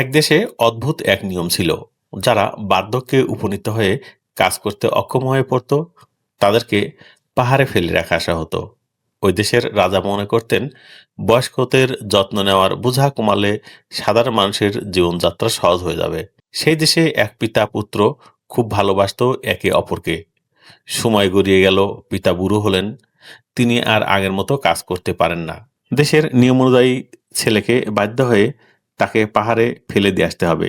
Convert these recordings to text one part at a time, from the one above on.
এক দেশে অদ্ভুত এক নিয়ম ছিল। যারা বার্ধক্যে উপনীত হয়ে কাজ করতে অক্ষম হয়ে পড়ত, তাদেরকে পাহাড়ে ফেলে রাখা আসা হতো। ওই দেশের রাজা মনে করতেন, বয়স্কদের যত্ন নেওয়ার বোঝা কমালে সাধারণ মানুষের জীবনযাত্রা সহজ হয়ে যাবে। সেই দেশে এক পিতা পুত্র খুব ভালোবাসত একে অপরকে। সময় গড়িয়ে গেল, পিতা বুড়ো হলেন, তিনি আর আগের মতো কাজ করতে পারেন না। দেশের নিয়ম অনুযায়ী ছেলেকে বাধ্য হয়ে তাকে পাহাড়ে ফেলে দিয়ে আসতে হবে।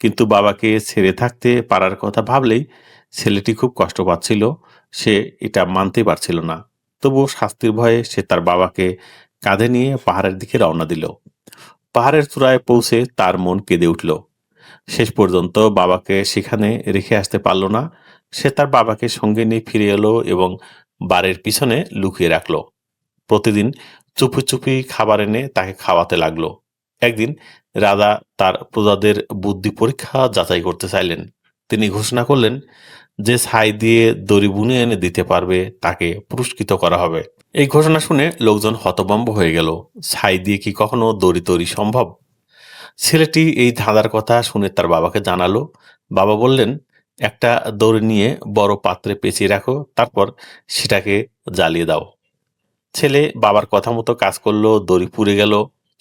কিন্তু বাবাকে ছেড়ে থাকতে পারার কথা ভাবলেই ছেলেটি খুব কষ্ট পাচ্ছিল। সে এটা মানতে পারছিল না। তবুও শাস্তির ভয়ে সে তার বাবাকে কাঁধে নিয়ে পাহাড়ের দিকে রওনা দিল। পাহাড়ের চূড়ায় পৌঁছে তার মন কেঁদে উঠল। শেষ পর্যন্ত বাবাকে সেখানে রেখে আসতে পারল না। সে তার বাবাকে সঙ্গে নিয়ে ফিরে এলো এবং বাড়ির পিছনে লুকিয়ে রাখল। প্রতিদিন চুপি চুপি খাবার এনে তাকে খাওয়াতে লাগল। একদিন রাজা তার প্রজাদের বুদ্ধি পরীক্ষা যাচাই করতে চাইলেন। তিনি ঘোষণা করলেন যে ছাই দিয়ে দড়ি বুনে এনে দিতে পারবে, তাকে পুরস্কৃত করা হবে। এই ঘোষণা শুনে লোকজন হতভম্ব হয়ে গেল। ছাই দিয়ে কি কখনো দড়ি তৈরি সম্ভব? ছেলেটি এই ধাঁধার কথা শুনে তার বাবাকে জানালো। বাবা বললেন, একটা দড়ি নিয়ে বড় পাত্রে পেঁচিয়ে রাখো, তারপর সেটাকে জ্বালিয়ে দাও। ছেলে বাবার কথা মতো কাজ করল, দড়ি পুড়ে গেল।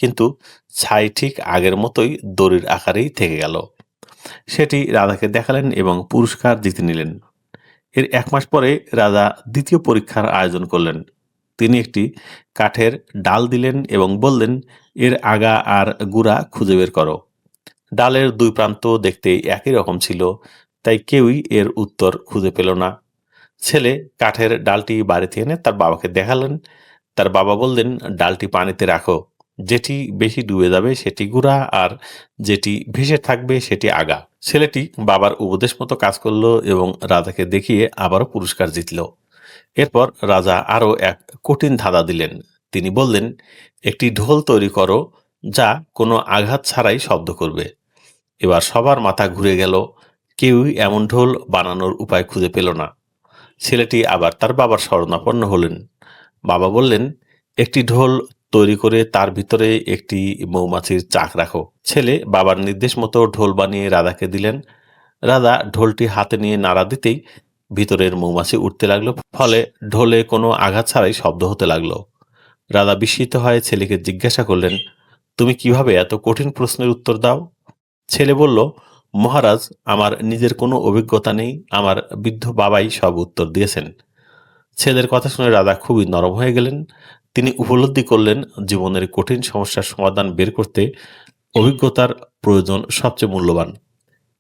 কিন্তু ছাই ঠিক আগের মতোই দড়ির আকারেই থেকে গেল। সেটি রাজাকে দেখালেন এবং পুরস্কার জিতে নিলেন। এর এক মাস পরে রাজা দ্বিতীয় পরীক্ষার আয়োজন করলেন। তিনি একটি কাঠের ডাল দিলেন এবং বললেন, এর আগা আর গুড়া খুঁজে বের করো। ডালের দুই প্রান্ত দেখতে একই রকম ছিল, তাই কেউই এর উত্তর খুঁজে পেল না। ছেলে কাঠের ডালটি বাড়িতে এনে তার বাবাকে দেখালেন। তার বাবা বললেন, ডালটি পানিতে রাখো। যেটি বেশি ডুবে যাবে সেটি গুড়া আর যেটি ভেসে থাকবে সেটি আগা। ছেলেটি বাবার উপদেশ মতো কাজ করল এবং রাজাকে দেখিয়ে আবারও পুরস্কার জিতল। এরপর রাজা আরও এক কঠিন ধাঁধা দিলেন। তিনি বললেন, একটি ঢোল তৈরি করো যা কোনো আঘাত ছাড়াই শব্দ করবে। এবার সবার মাথা ঘুরে গেল। কেউই এমন ঢোল বানানোর উপায় খুঁজে পেল না। ছেলেটি আবার তার বাবার শরণাপন্ন হলেন। বাবা বললেন, একটি ঢোল তৈরি করে তার ভিতরে একটি মৌমাছির চাক রাখো। ছেলে বাবার নির্দেশ মতো ঢোল বানিয়ে রাধাকে দিলেন। রাধা ঢোলটি হাতে নিয়ে নাড়া দিতেই ভিতরের মৌমাছি উঠতে লাগল, ফলে ঢোলে কোনো আঘাত ছাড়াই শব্দ হতে লাগল। রাধা বিস্মিত হয়ে ছেলেকে জিজ্ঞাসা করলেন, তুমি কীভাবে এত কঠিন প্রশ্নের উত্তর দাও? ছেলে বলল, মহারাজ, আমার নিজের কোনো অভিজ্ঞতা নেই, আমার বৃদ্ধ বাবাই সব উত্তর দিয়েছেন। ছেলের কথা শুনে রাধা খুবই নরম হয়ে গেলেন। তিনি উপলব্ধি করলেন জীবনের কঠিন সমস্যার সমাধান বের করতে অভিজ্ঞতার প্রয়োজন সবচেয়ে মূল্যবান।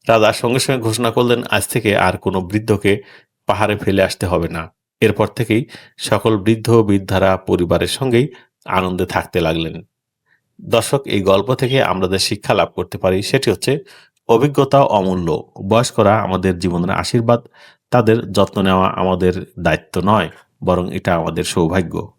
রাজা সঙ্গে সঙ্গে ঘোষণা করলেন, আজ থেকে আর কোনো বৃদ্ধকে পাহাড়ে ফেলে আসতে হবে না। এরপর থেকেই সকল বৃদ্ধ বৃদ্ধারা পরিবারের সঙ্গেই আনন্দে থাকতে লাগলেন। দর্শক, এই গল্প থেকে আমরা যে শিক্ষা লাভ করতে পারি, সেটি হচ্ছে অভিজ্ঞতা অমূল্য। বয়স্করা আমাদের জীবনের আশীর্বাদ, তাদের যত্ন নেওয়া আমাদের দায়িত্ব নয়, বরং এটা আমাদের সৌভাগ্য।